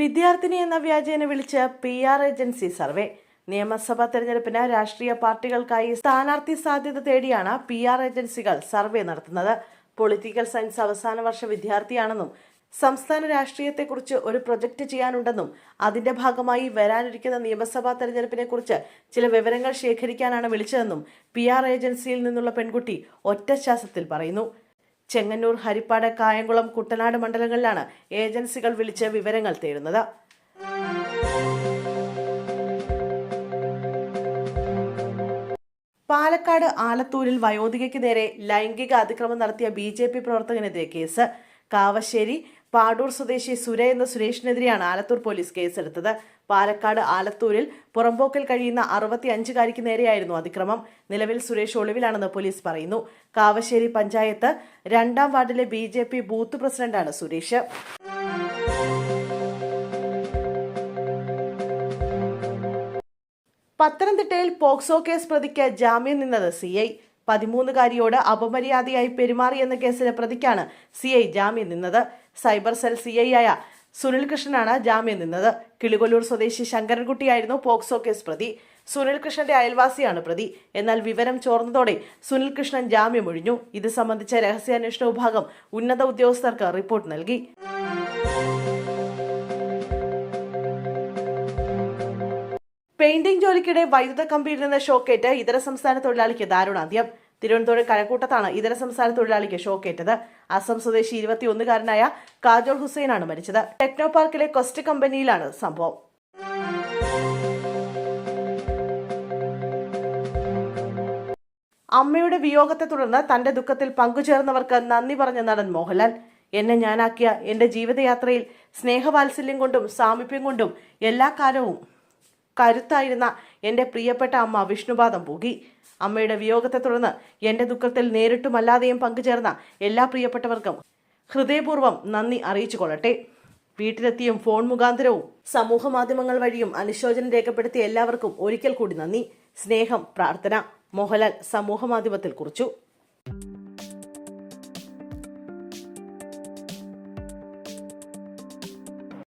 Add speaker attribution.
Speaker 1: വിദ്യാർത്ഥിനി എന്ന വ്യാജേന വിളിച്ച് പി ആർ ഏജൻസി സർവേ. നിയമസഭാ തെരഞ്ഞെടുപ്പിന് രാഷ്ട്രീയ പാർട്ടികൾക്കായി സ്ഥാനാർത്ഥി സാധ്യത തേടിയാണ് പി ആർ ഏജൻസികൾ സർവേ നടത്തുന്നത്. പൊളിറ്റിക്കൽ സയൻസ് അവസാന വർഷ വിദ്യാർത്ഥിയാണെന്നും സംസ്ഥാന രാഷ്ട്രീയത്തെക്കുറിച്ച് ഒരു പ്രൊജക്ട് ചെയ്യാനുണ്ടെന്നും അതിന്റെ ഭാഗമായി വരാനിരിക്കുന്ന നിയമസഭാ തെരഞ്ഞെടുപ്പിനെ കുറിച്ച് ചില വിവരങ്ങൾ ശേഖരിക്കാനാണ് വിളിച്ചതെന്നും പി ആർ ഏജൻസിയിൽ നിന്നുള്ള പെൺകുട്ടി ഒറ്റശ്വാസത്തിൽ പറയുന്നു. ചെങ്ങന്നൂർ ഹരിപ്പാട് കായംകുളം കുട്ടനാട് മണ്ഡലങ്ങളിലാണ് ഏജൻസികൾ വിളിച്ച് വിവരങ്ങൾ തേടുന്നത്. പാലക്കാട് ആലത്തൂരിൽ വയോധികയ്ക്ക് നേരെ ലൈംഗിക അതിക്രമം നടത്തിയ ബി ജെ പി പ്രവർത്തകനെതിരെ കേസ്. കാവശ്ശേരി പാടൂർ സ്വദേശി സുര എന്ന സുരേഷിനെതിരെയാണ് ആലത്തൂർ പോലീസ് കേസെടുത്തത്. പാലക്കാട് ആലത്തൂരിൽ പുറമ്പോക്കൽ കഴിയുന്ന അറുപത്തി അഞ്ചുകാരിക്ക് നേരെയായിരുന്നു അതിക്രമം. നിലവിൽ സുരേഷ് ഒളിവിലാണെന്ന് പോലീസ് പറയുന്നു. കാവശ്ശേരി പഞ്ചായത്ത് രണ്ടാം വാർഡിലെ ബി ജെ പി ബൂത്ത് പ്രസിഡന്റാണ് സുരേഷ്. പത്തനംതിട്ടയിൽ പോക്സോ കേസ് പ്രതിക്ക് ജാമ്യം നിന്നത് സിഐ പതിമൂന്നുകാരിയോട് അപമര്യാദയായി പെരുമാറിയെന്ന കേസിലെ പ്രതിക്കാണ് സി ഐ ജാമ്യം നിന്നത്. സൈബർ സെൽ സി ഐ ആയ സുനിൽ കൃഷ്ണനാണ് ജാമ്യം നിന്നത്. കിളികൊല്ലൂർ സ്വദേശി ശങ്കരൻകുട്ടിയായിരുന്നു പോക്സോ കേസ് പ്രതി. സുനിൽ കൃഷ്ണന്റെ അയൽവാസിയാണ് പ്രതി. എന്നാൽ വിവരം ചോർന്നതോടെ സുനിൽ കൃഷ്ണൻ ജാമ്യം ഒഴിഞ്ഞു. ഇത് സംബന്ധിച്ച രഹസ്യാന്വേഷണ വിഭാഗം ഉന്നത ഉദ്യോഗസ്ഥർക്ക് റിപ്പോർട്ട് നൽകി. പെയിന്റിംഗ് ജോലിക്കിടെ വൈദ്യുത കമ്പിയിൽ നിന്ന് ഷോക്കേറ്റ് ഇതര സംസ്ഥാന തൊഴിലാളിക്ക് ദാരുണാന്ത്യം. തിരുവനന്തപുരം കഴക്കൂട്ടത്താണ് ഇതര സംസ്ഥാന തൊഴിലാളിക്ക് ഷോക്കേറ്റത്. അസം സ്വദേശി ഇരുപത്തിയൊന്നുകാരനായ കാജോൾ ഹുസൈനാണ് മരിച്ചത്. ടെക്നോ പാർക്കിലെ കൊസ്റ്റ് കമ്പനിയിലാണ് സംഭവം. അമ്മയുടെ വിയോഗത്തെ തുടർന്ന് തന്റെ ദുഃഖത്തിൽ പങ്കുചേർന്നവർക്ക് നന്ദി പറഞ്ഞ നടൻ മോഹൻലാൽ. എന്നെ ഞാനാക്കിയ എന്റെ ജീവിതയാത്രയിൽ സ്നേഹവാത്സല്യം കൊണ്ടും സാമീപ്യം കൊണ്ടും എല്ലാ കാലവും കരുത്തായിരുന്ന എന്റെ പ്രിയപ്പെട്ട അമ്മ വിഷ്ണുപാദം പോകി. അമ്മയുടെ വിയോഗത്തെ തുടർന്ന് എന്റെ ദുഃഖത്തിൽ നേരിട്ടുമല്ലാതെയും പങ്കുചേർന്ന എല്ലാ പ്രിയപ്പെട്ടവർക്കും ഹൃദയപൂർവം നന്ദി അറിയിച്ചു കൊള്ളട്ടെ വീട്ടിലെത്തിയും ഫോൺ മുഖാന്തരവും സമൂഹ മാധ്യമങ്ങൾ വഴിയും അനുശോചനം രേഖപ്പെടുത്തിയ എല്ലാവർക്കും ഒരിക്കൽ കൂടി നന്ദി. സ്നേഹം പ്രാർത്ഥന. മോഹൻലാൽ സമൂഹ മാധ്യമത്തിൽ കുറിച്ചു.